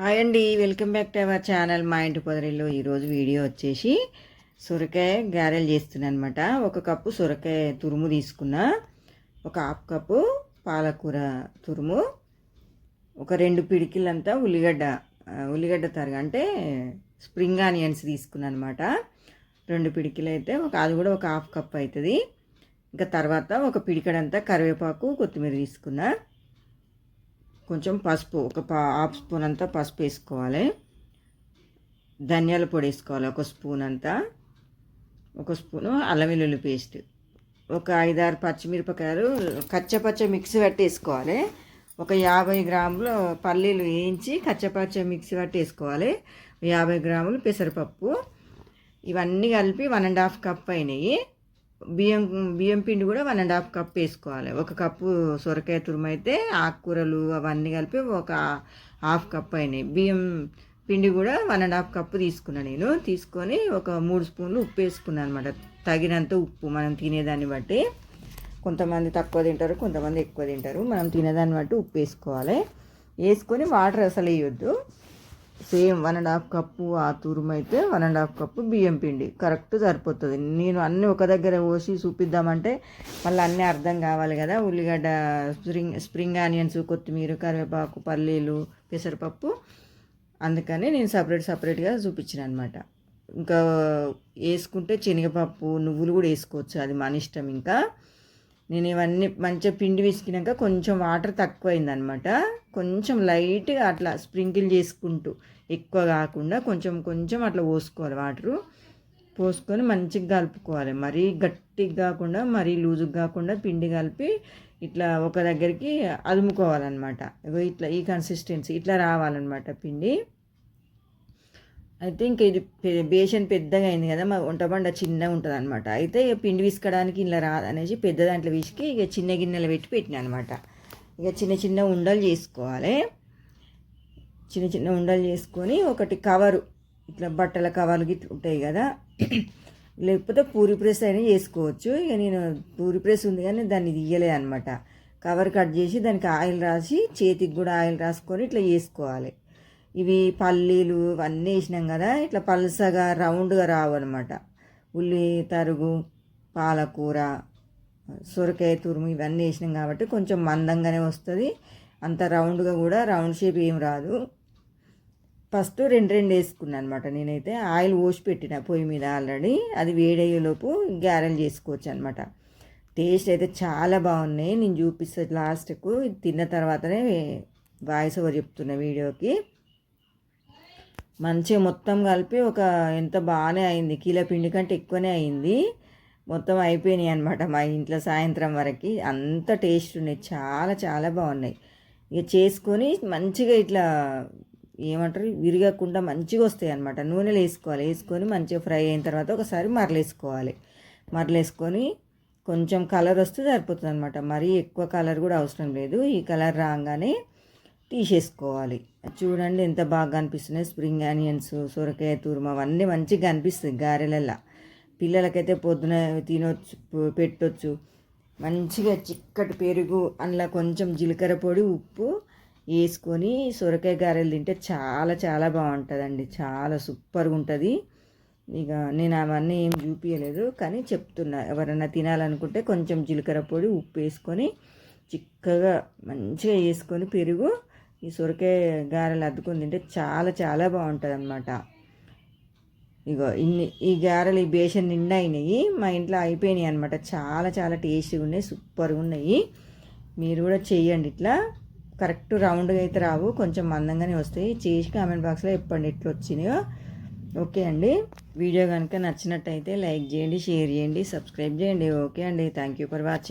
Hi అండి welcome back to our channel మా ఇంటి పొదరిలో ఈరోజు వీడియో వచ్చేసి సొరకాయ గారెలు చేస్తున్నాను అనమాట ఒక కప్పు సొరకాయ తురుము తీసుకున్నా ఒక హాఫ్ కప్పు పాలకూర తురుము ఒక రెండు పిడికిలంతా ఉల్లిగడ్డ ఉల్లిగడ్డ తరగ అంటే స్ప్రింగ్ ఆనియన్స్ తీసుకున్నాను అనమాట రెండు పిడికిలు అయితే ఒక అది కూడా ఒక హాఫ్ కప్ అవుతుంది ఇంకా తర్వాత ఒక పిడికడంతా కరివేపాకు కొత్తిమీర తీసుకున్నా. కొంచెం పసుపు ఒక పా హాఫ్ స్పూన్ అంతా పసుపు వేసుకోవాలి. ధనియాల పొడి వేసుకోవాలి ఒక స్పూన్ అంతా. ఒక స్పూను అల్లం వెల్లుల్లి పేస్ట్. ఒక ఐదారు పచ్చిమిరపకాయలు కచ్చపచ్చ మిక్సీ పట్టేసుకోవాలి ఒక యాభై గ్రాములు పల్లీలు వేయించి కచ్చపచ్చ మిక్సీ పట్టేసుకోవాలి యాభై గ్రాములు పెసరపప్పు. ఇవన్నీ కలిపి వన్ అండ్ హాఫ్ కప్ అయినాయి. బియ్యం బియ్యం పిండి కూడా వన్ అండ్ హాఫ్ కప్ వేసుకోవాలి. ఒక కప్పు సొరకాయ తురుమైతే ఆకుకూరలు అవన్నీ కలిపి ఒక హాఫ్ కప్ అయినాయి. బియ్యం పిండి కూడా వన్ అండ్ హాఫ్ కప్పు తీసుకున్నాను నేను. తీసుకొని ఒక మూడు స్పూన్లు ఉప్పు వేసుకున్నాను అనమాట. తగినంత ఉప్పు మనం తినేదాన్ని బట్టి. కొంతమంది తక్కువ తింటారు కొంతమంది ఎక్కువ తింటారు. మనం తినేదాన్ని బట్టి ఉప్పు వేసుకోవాలి. వేసుకొని వాటర్ అసలు వేయొద్దు. Same one and half cup ఆ తురుము అయితే వన్ అండ్ హాఫ్ కప్పు బియ్యం పిండి. కరెక్ట్ సరిపోతుంది. నేను అన్నీ ఒక దగ్గర పోసి చూపిద్దామంటే మళ్ళీ అన్నీ అర్థం కావాలి కదా. ఉల్లిగడ్డ స్ప్రింగ్ స్ప్రింగ్ ఆనియన్స్ కొత్తిమీర కరివేపాకు పల్లీలు పెసరపప్పు. అందుకని నేను సపరేట్ సపరేట్గా చూపించిన అనమాట ఇంకా వేసుకుంటే శనగపప్పు నువ్వులు కూడా వేసుకోవచ్చు. అది మన ఇష్టం ఇంకా. నేను ఇవన్నీ మంచిగా పిండి విసికినాక కొంచెం వాటర్ తక్కువైందనమాట. కొంచెం లైట్గా అట్లా స్ప్రింకిల్ చేసుకుంటూ ఎక్కువ కాకుండా కొంచెం కొంచెం అట్లా పోసుకోవాలి వాటరు. పోసుకొని మంచిగా కలుపుకోవాలి. మరీ గట్టిగా కాకుండా మరీ లూజుగా కాకుండా పిండి కలిపి ఇట్లా ఒక దగ్గరికి అదుముకోవాలన్నమాట ఇట్లా ఈ కన్సిస్టెన్సీ ఇట్లా రావాలన్నమాట పిండి. అయితే ఇంకా ఇది బేషన్ పెద్దగా అయింది కదా మా వంట బండ చిన్నగా ఉంటుంది అనమాట అయితే ఇక పిండి విసుకడానికి ఇలా రాదనేసి పెద్ద దాంట్లో విసికి ఇక చిన్న గిన్నెలు పెట్టి పెట్టిన అనమాట ఇక చిన్న చిన్న ఉండలు చేసుకోవాలి. చిన్న చిన్న ఉండలు చేసుకొని ఒకటి కవరు ఇట్లా బట్టల కవర్లు గిట్ల ఉంటాయి కదా. లేకపోతే పూరి ప్రెస్ అయినా చేసుకోవచ్చు. ఇక నేను పూరి ప్రెస్ ఉంది కానీ దాన్ని తీయలేదు అనమాట కవర్ కట్ చేసి దానికి ఆయిల్ రాసి చేతికి కూడా ఆయిల్ రాసుకొని ఇట్లా చేసుకోవాలి. ఇవి పల్లీలు ఇవన్నీ వేసినాం కదా ఇట్లా పల్సగా రౌండ్గా రావు అనమాట ఉల్లి తరుగు పాలకూర సొరకాయ తురుము ఇవన్నీ వేసినాం కాబట్టి కొంచెం మందంగానే వస్తుంది. అంత రౌండ్గా కూడా రౌండ్ షేప్ ఏం రాదు. ఫస్ట్ రెండు రెండు వేసుకున్నాను అనమాట నేనైతే. ఆయిల్ పోసి పెట్టిన పొయ్యి మీద ఆల్రెడీ. అది వేడయ్యేలోపు గ్యారెల్ చేసుకోవచ్చు అనమాట టేస్ట్ అయితే చాలా బాగున్నాయి. నేను చూపిస్తాను లాస్ట్కు. తిన్న తర్వాతనే వాయిస్ ఓవర్ చెప్తున్నా వీడియోకి. మంచిగా మొత్తం కలిపి ఒక ఎంత బాగానే అయింది. కిలో పిండి కంటే ఎక్కువనే అయింది. మొత్తం అయిపోయినాయి అనమాట మా ఇంట్లో సాయంత్రం వరకు. అంత టేస్ట్ ఉన్నాయి. చాలా చాలా బాగున్నాయి. ఇక చేసుకొని మంచిగా ఇట్లా ఏమంటారు? విరగకుండా మంచిగా వస్తాయి అనమాట నూనెలో వేసుకోవాలి. వేసుకొని మంచిగా ఫ్రై అయిన తర్వాత ఒకసారి మరలేసుకోవాలి. మరలేసుకొని కొంచెం కలర్ వస్తే సరిపోతుంది అనమాట మరీ ఎక్కువ కలర్ కూడా అవసరం లేదు. ఈ కలర్ రాగానే తీసేసుకోవాలి. చూడండి ఎంత బాగా కనిపిస్తున్నాయి స్ప్రింగ్ ఆనియన్స్ సొరకాయ తురుము అవన్నీ మంచిగా కనిపిస్తుంది గారెలల్లా. పిల్లలకైతే పొద్దున తినొచ్చు పెట్టొచ్చు. మంచిగా చిక్కటి పెరుగు అందులో కొంచెం జీలకర్ర పొడి ఉప్పు వేసుకొని సొరకాయ గారెలు తింటే చాలా చాలా బాగుంటుందండి. చాలా సూపర్గా ఉంటుంది. ఇక నేను అవన్నీ ఏం చూపించలేదు కానీ చెప్తున్నా. ఎవరైనా తినాలనుకుంటే కొంచెం జీలకర్ర పొడి ఉప్పు వేసుకొని చిక్కగా మంచిగా వేసుకొని పెరుగు ఈ సొరకాయ గారెలు అద్దుకొని తింటే చాలా చాలా బాగుంటుంది అనమాట ఇగో ఇన్ని ఈ గారెలు ఈ బేషన్ నిండా అయినాయి. మా ఇంట్లో అయిపోయినాయి అనమాట చాలా చాలా టేస్టీగా ఉన్నాయి సూపర్గా ఉన్నాయి. మీరు కూడా చేయండి ఇట్లా. కరెక్ట్ రౌండ్గా అయితే రావు. కొంచెం మందంగానే వస్తాయి. చేసి కామెంట్ బాక్స్లో చెప్పండి ఎట్లా వచ్చినాయో. ఓకే అండి. వీడియో కనుక నచ్చినట్టయితే లైక్ చేయండి షేర్ చేయండి సబ్స్క్రైబ్ చేయండి. ఓకే అండి. Thank you for watching.